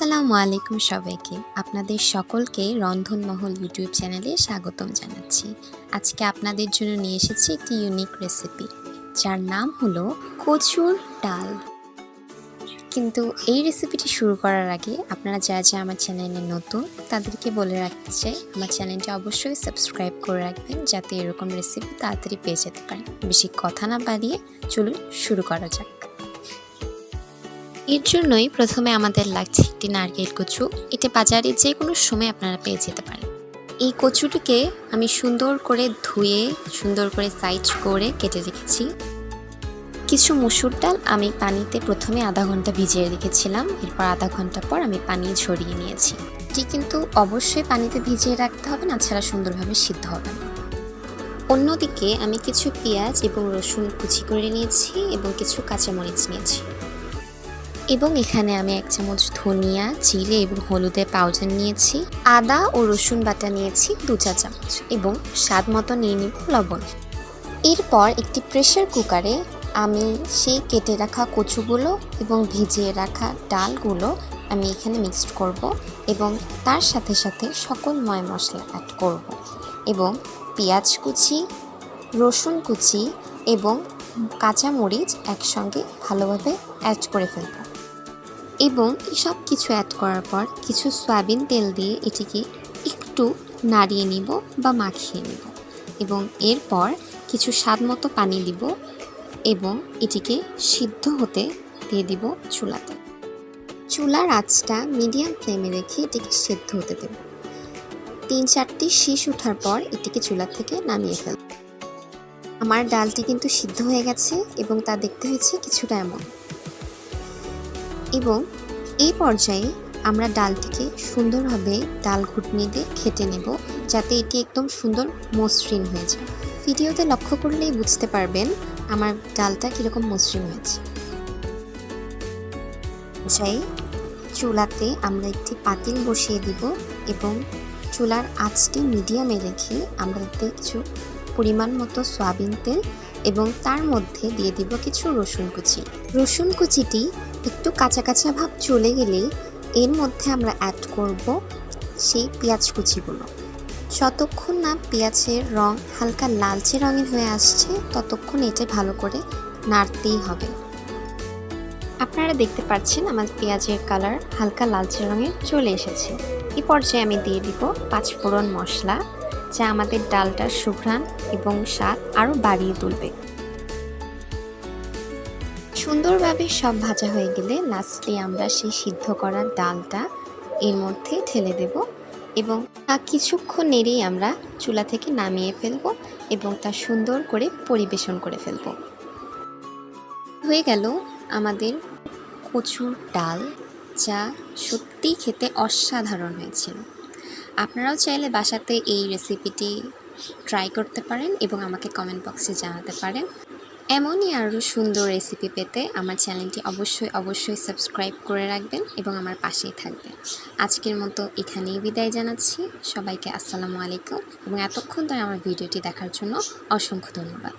আসসালামু আলাইকুম সবাইকে। আপনাদের সকলকে রন্ধনমহল ইউটিউব চ্যানেলে স্বাগতম জানাচ্ছি। আজকে আপনাদের জন্য নিয়ে এসেছি একটি ইউনিক রেসিপি যার নাম হলো কচুর ডাল। কিন্তু এই রেসিপিটি শুরু করার আগে আপনারা যারা যারা আমার চ্যানেলে নতুন, তাদেরকে বলে রাখতে চাই, আমার চ্যানেলটি অবশ্যই সাবস্ক্রাইব করে রাখবেন, যাতে এরকম রেসিপি তাড়াতাড়ি পেয়ে যেতে পারেন। বেশি কথা না বাড়িয়ে চলুন শুরু করা যাক। এর জন্যই প্রথমে আমাদের লাগছে একটি নারকেল কচু। এটা বাজারে যে কোনো সময় আপনারা পেয়ে যেতে পারেন। এই কচুটিকে আমি সুন্দর করে ধুয়ে, সুন্দর করে সাইজ করে কেটে রেখেছি। কিছু মুসুর ডাল আমি পানিতে প্রথমে আধা ঘণ্টা ভিজিয়ে রেখেছিলাম। এরপর আধা ঘণ্টা পর আমি পানি ঝরিয়ে নিয়েছি। এটি কিন্তু অবশ্যই পানিতে ভিজিয়ে রাখতে হবে, না ছাড়া সুন্দরভাবে সিদ্ধ হবে না। অন্যদিকে আমি কিছু পেঁয়াজ এবং রসুন কুচি করে নিয়েছি এবং কিছু কাঁচামরিচ নিয়েছি। এবং এখানে আমি এক চামচ ধনিয়া, জিরে এবং হলুদের পাউডার নিয়েছি, আদা ও রসুন বাটা নিয়েছি দু চা চামচ এবং স্বাদ মতো নিয়ে নিব লবণ। এরপর একটি প্রেশার কুকারে আমি সেই কেটে রাখা কচুগুলো এবং ভিজিয়ে রাখা ডালগুলো আমি এখানে মিক্সড করব এবং তার সাথে সাথে সকল ময় মশলা অ্যাড করব এবং পেঁয়াজ কুচি, রসুন কুচি এবং কাঁচামরিচ একসঙ্গে ভালোভাবে অ্যাড করে ফেলব। এবং সব কিছু অ্যাড করার পর কিছু সয়াবিন তেল দিয়ে এটিকে একটু নাড়িয়ে নিব বা মাখিয়ে নিব এবং এরপর কিছু স্বাদ মতো পানি দিব এবং এটিকে সিদ্ধ হতে দিয়ে দিব চুলাতে। চুলার আঁচটা মিডিয়াম ফ্লেমে রেখে এটিকে সেদ্ধ হতে দেব। তিন চারটি শীষ ওঠার পর এটিকে চুলা থেকে নামিয়ে ফেল আমার ডালটি কিন্তু সিদ্ধ হয়ে গেছে এবং তা দেখতে হয়েছে কিছুটা এমন। এবং এই পর্যায়ে আমরা ডালটিকে সুন্দরভাবে ডাল ঘুটনি দিয়ে খেটে নেব, যাতে এটি একদম সুন্দর মসৃণ হয়ে যায়। ভিডিওতে লক্ষ্য করলেই বুঝতে পারবেন আমার ডালটা কীরকম মসৃণ হয়েছে। যাই চুলাতে আমরা একটি পাতিল বসিয়ে দিব এবং চুলার আঁচটি মিডিয়ামে রেখে আমরা এতে কিছু পরিমাণ মতো সয়াবিন তেল এবং তার মধ্যে দিয়ে দিব কিছু রসুন কুচি। রসুন কুচিটি একটু কাঁচা কাঁচা ভাব চলে গেলেই এর মধ্যে আমরা অ্যাড করব সেই পেঁয়াজ কুচিগুলো। যতক্ষণ না পেঁয়াজের রং হালকা লালচে রঙের হয়ে আসছে, ততক্ষণ এটা ভালো করে নাড়তেই হবে। আপনারা দেখতে পাচ্ছেন আমার পেঁয়াজের কালার হালকা লালচে রঙের চলে এসেছে। এই পর্যায়ে আমি দিয়ে দিব পাঁচ ফোড়ন মশলা। যা আমাদের ডালটার সুঘ্রাণ এবং স্বাদ আরও বাড়িয়ে তুলবে। সুন্দরভাবে সব ভাজা হয়ে গেলে লাস্টে আমরা সেই সিদ্ধ করা ডালটা এর মধ্যে ঢেলে দেব এবং তা কিছুক্ষণ নেড়েই আমরা চুলা থেকে নামিয়ে ফেলব এবং তা সুন্দর করে পরিবেশন করে ফেলব। হয়ে গেল আমাদের কচুর ডাল, যা সত্যিই খেতে অসাধারণ হয়েছিল। আপনারাও চাইলে বাসাতে এই রেসিপিটি ট্রাই করতে পারেন এবং আমাকে কমেন্ট বক্সে জানাতে পারেন। এমনই আরও সুন্দর রেসিপি পেতে আমার চ্যানেলটি অবশ্যই অবশ্যই সাবস্ক্রাইব করে রাখবেন এবং আমার পাশেই থাকবেন। আজকের মতো এখানেই বিদায় জানাচ্ছি। সবাইকে আসসালামু আলাইকুম এবং এতক্ষণ ধরে আমার ভিডিওটি দেখার জন্য অসংখ্য ধন্যবাদ।